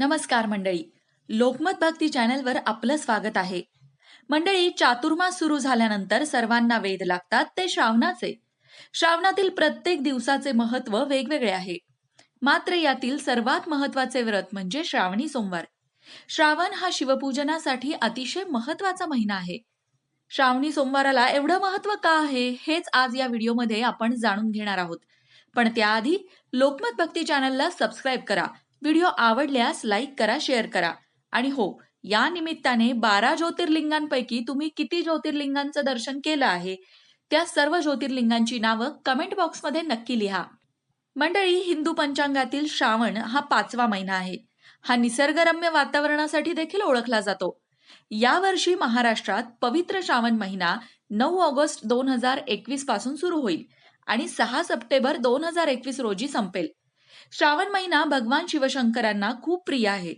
नमस्कार मंडळी. लोकमत भक्ती चॅनलवर आपलं स्वागत आहे. मंडळी चातुर्मास सुरू झाल्यानंतर सर्वांना वेध लागतात ते श्रावणाचे. श्रावणातील प्रत्येक दिवसाचे महत्त्व वेगवेगळे आहे. मात्र यातील सर्वात महत्त्वाचे व्रत म्हणजे श्रावणी सोमवार. श्रावण हा शिवपूजनासाठी अतिशय महत्त्वाचा महिना आहे. श्रावणी सोमवाराला एवढं महत्त्व का आहे हेच आज या व्हिडिओमध्ये आपण जाणून घेणार आहोत. पण त्याआधी लोकमत भक्ती चॅनलला सबस्क्राईब करा व्हिडिओ आवडल्यास लाईक करा शेअर करा. आणि हो या निमित्ताने बारा ज्योतिर्लिंगांपैकी तुम्ही किती ज्योतिर्लिंगांचं दर्शन केलं आहे त्या सर्व ज्योतिर्लिंगांची नावं कमेंट बॉक्समध्ये नक्की लिहा. मंडळी हिंदू पंचांगातील श्रावण हा पाचवा महिना आहे. हा निसर्गरम्य वातावरणासाठी देखील ओळखला जातो. यावर्षी महाराष्ट्रात पवित्र श्रावण महिना नऊ ऑगस्ट दोन हजार एकवीसपासून सुरू होईल आणि सहा सप्टेंबर दोन हजार एकवीस रोजी संपेल. श्रावण महिना भगवान शिवशंकरांना खूप प्रिय आहे.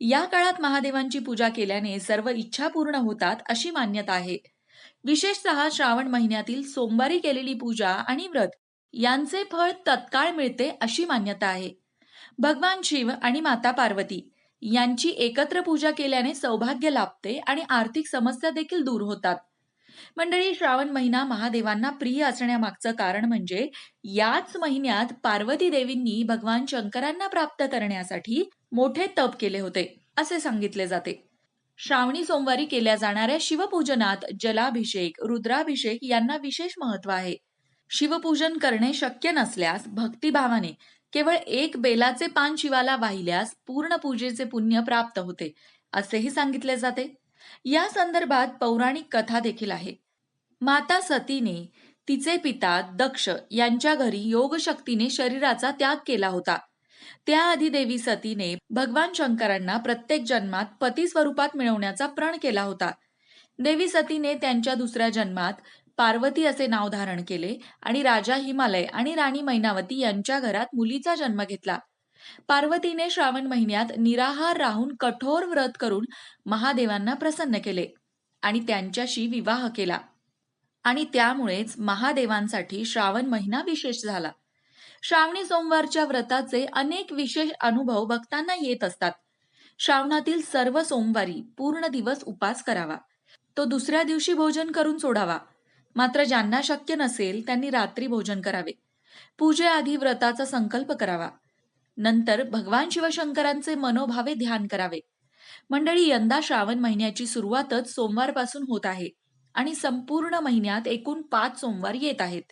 या काळात महादेवांची पूजा केल्याने सर्व इच्छा पूर्ण होतात अशी मान्यता आहे. विशेषतः श्रावण महिन्यातील सोमवारी केलेली पूजा आणि व्रत यांचे फळ तत्काळ मिळते अशी मान्यता आहे. भगवान शिव आणि माता पार्वती यांची एकत्र पूजा केल्याने सौभाग्य लाभते आणि आर्थिक समस्या देखील दूर होतात. मंडळी श्रावण महिना महादेवांना प्रिय असण्यामागचं कारण म्हणजे याच महिन्यात पार्वती देवींनी भगवान शंकरांना प्राप्त करण्यासाठी मोठे तप केले होते असे सांगितले जाते. श्रावणी सोमवारी केल्या जाणाऱ्या शिवपूजनात जलाभिषेक रुद्राभिषेक यांना विशेष महत्त्व आहे. शिवपूजन करणे शक्य नसल्यास भक्तिभावाने केवळ एक बेलाचे पान शिवाला वाहिल्यास पूर्ण पूजेचे पुण्य प्राप्त होते असेही सांगितले जाते. या संदर्भात पौराणिक कथा देखील आहे. माता सतीने तिचे पिता दक्ष यांच्या घरी योगशक्तीने शरीराचा त्याग केला होता. त्याआधी देवी सतीने भगवान शंकरांना प्रत्येक जन्मात पती स्वरूपात मिळवण्याचा प्रण केला होता. देवी सतीने त्यांच्या दुसऱ्या जन्मात पार्वती असे नाव धारण केले आणि राजा हिमालय आणि राणी मैनावती यांच्या घरात मुलीचा जन्म घेतला. पार्वतीने श्रावण महिन्यात निराहार राहून कठोर व्रत करून महादेवांना प्रसन्न केले आणि त्यांच्याशी विवाह केला. आणि त्यामुळेच महादेवांसाठी श्रावण महिना विशेष झाला. श्रावणी सोमवारच्या व्रताचे अनेक विशेष अनुभव भक्तांना येत असतात. श्रावणातील सर्व सोमवारी पूर्ण दिवस उपास करावा. तो दुसऱ्या दिवशी भोजन करून सोडावा. मात्र ज्यांना शक्य नसेल त्यांनी रात्री भोजन करावे. पूजेआधी व्रताचा संकल्प करावा. नंतर भगवान शिवशंकरांचे मनोभावे ध्यान करावे. मंडळी यंदा श्रावण महिन्याची सुरुवातच सोमवारपासून होत आहे आणि संपूर्ण महिन्यात एकूण पाच सोमवार येत आहेत.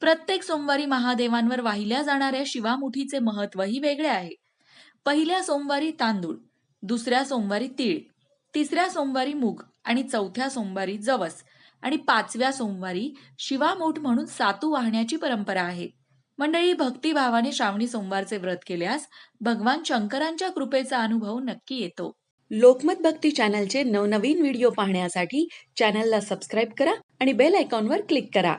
प्रत्येक सोमवारी महादेवांवर वाहिल्या जाणाऱ्या शिवामुठीचे महत्वही वेगळे आहे. पहिल्या सोमवारी तांदूळ दुसऱ्या सोमवारी तीळ तिसऱ्या सोमवारी मूग आणि चौथ्या सोमवारी जवस आणि पाचव्या सोमवारी शिवामूठ म्हणून सातू वाहण्याची परंपरा आहे. मंडळी भक्तिभावाने श्रावणी सोमवारचे व्रत केल्यास भगवान शंकरांच्या कृपेचा अनुभव नक्की येतो. लोकमत भक्ती चॅनलचे नवनवीन व्हिडिओ पाहण्यासाठी चॅनलला सबस्क्राईब करा आणि बेल आयकॉनवर क्लिक करा.